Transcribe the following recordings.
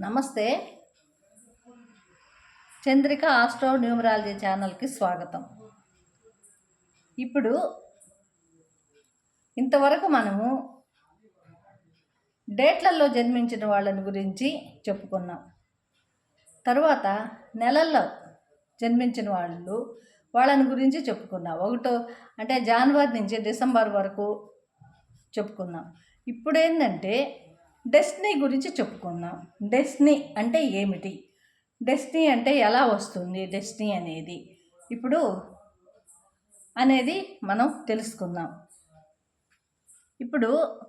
నమస్తే. Chandrika astro numerology ఛానల్కి స్వాగతం. ఇప్పుడు ఇంతవరకు మనము డేట్లలో జన్మించిన వాళ్ళని గురించి చెప్పుకున్నాం. తర్వాత నెలల్లో జన్మించిన వాళ్ళు వాళ్ళని గురించి చెప్పుకున్నాం. ఒకటో అంటే జనవరి నుంచి డిసెంబర్ వరకు చెప్పుకున్నాం. ఇప్పుడు ఏంటంటే డెస్టినీ గురించి చెప్పుకుందాం. డెస్టినీ అంటే ఏమిటి? డెస్టినీ అంటే ఎలా వస్తుంది? డెస్టినీ అనేది ఇప్పుడు అనేది మనం తెలుసుకుందాం. ఇప్పుడు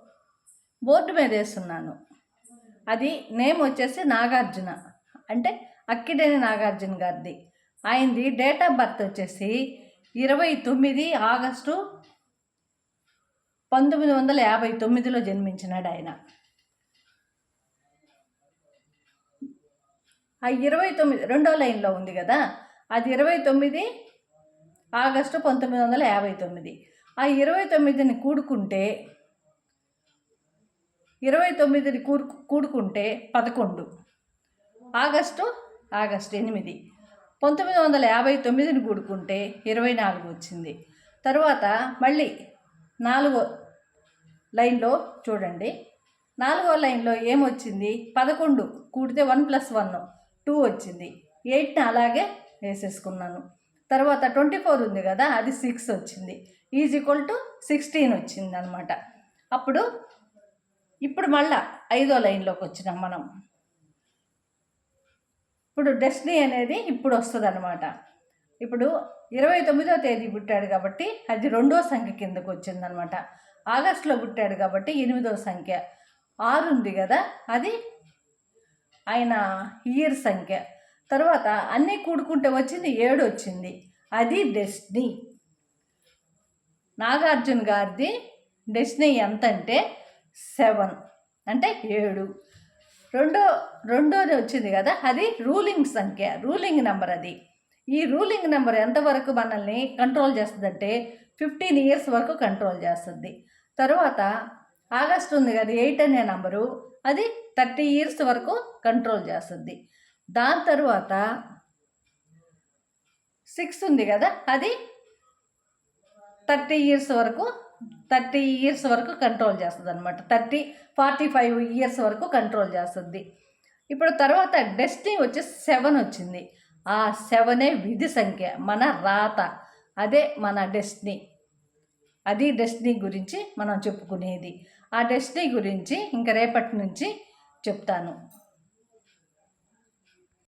బోర్డు మీద వేస్తున్నాను. అది నేమ్ వచ్చేసి నాగార్జున. అంటే అక్కిడేని నాగార్జున గారిది. ఆయనది డేట్ ఆఫ్ బర్త్ వచ్చేసి ఇరవై తొమ్మిది ఆగస్టు పంతొమ్మిది వందల యాభై తొమ్మిదిలో జన్మించినాడు ఆయన. ఆ ఇరవై తొమ్మిది రెండో లైన్లో ఉంది కదా? అది ఇరవై తొమ్మిది ఆగస్టు పంతొమ్మిది వందల యాభై తొమ్మిది ఆ ఇరవై తొమ్మిదిని కూడుకుంటే ఇరవై తొమ్మిదిని కూడు కూడుకుంటే పదకొండు. ఆగస్టు ఆగస్టు ఎనిమిది. పంతొమ్మిది వందల యాభై తొమ్మిదిని కూడుకుంటే ఇరవై నాలుగు వచ్చింది. తర్వాత మళ్ళీ నాలుగో లైన్లో చూడండి. నాలుగో లైన్లో ఏమొచ్చింది? పదకొండు. కూడితే వన్ ప్లస్ వన్. టూ వచ్చింది. ఎయిట్ని అలాగే వేసేసుకున్నాను. తర్వాత ట్వంటీ ఫోర్ ఉంది కదా అది సిక్స్ వచ్చింది. ఈజ్ ఈక్వల్ టు సిక్స్టీన్ వచ్చింది అనమాట అప్పుడు ఇప్పుడు మళ్ళా ఐదో లైన్లోకి వచ్చినాం మనం. ఇప్పుడు డెస్టినీ అనేది ఇప్పుడు వస్తుంది అనమాట ఇప్పుడు ఇరవై తొమ్మిదో తేదీ పుట్టాడు కాబట్టి అది రెండో సంఖ్య కిందకు వచ్చిందనమాట. ఆగస్టులో పుట్టాడు కాబట్టి ఎనిమిదో సంఖ్య. ఆరు ఉంది కదా అది ఆయన ఇయర్ సంఖ్య. తర్వాత అన్నీ కూడుకుంటే వచ్చింది ఏడు వచ్చింది. అది డెస్టినీ. నాగార్జున గారిది డెస్టినీ ఎంత అంటే సెవెన్ అంటే ఏడు. రెండో రెండోది వచ్చింది కదా అది రూలింగ్ సంఖ్య రూలింగ్ నెంబర్ అది. ఈ రూలింగ్ నెంబర్ ఎంతవరకు మనల్ని కంట్రోల్ చేస్తుందంటే ఫిఫ్టీన్ ఇయర్స్ వరకు కంట్రోల్ చేస్తుంది. తర్వాత ఆగస్ట్ ఉంది కదా ఎయిట్ అనే నంబరు. అది థర్టీ ఇయర్స్ వరకు కంట్రోల్ చేస్తుంది. దాని తర్వాత సిక్స్ ఉంది కదా అది థర్టీ ఇయర్స్ వరకు థర్టీ ఇయర్స్ వరకు కంట్రోల్ చేస్తుంది అనమాట థర్టీ ఫార్టీ ఫైవ్ ఇయర్స్ వరకు కంట్రోల్ చేస్తుంది. ఇప్పుడు తర్వాత డెస్టినీ వచ్చి సెవెన్ వచ్చింది. ఆ సెవెనే విధి సంఖ్య మన రాత. అదే మన డెస్టినీ. అది డెస్టినీ గురించి మనం చెప్పుకునేది. ఆ డెస్టినీ గురించి ఇంక రేపటి నుంచి చెప్తాను.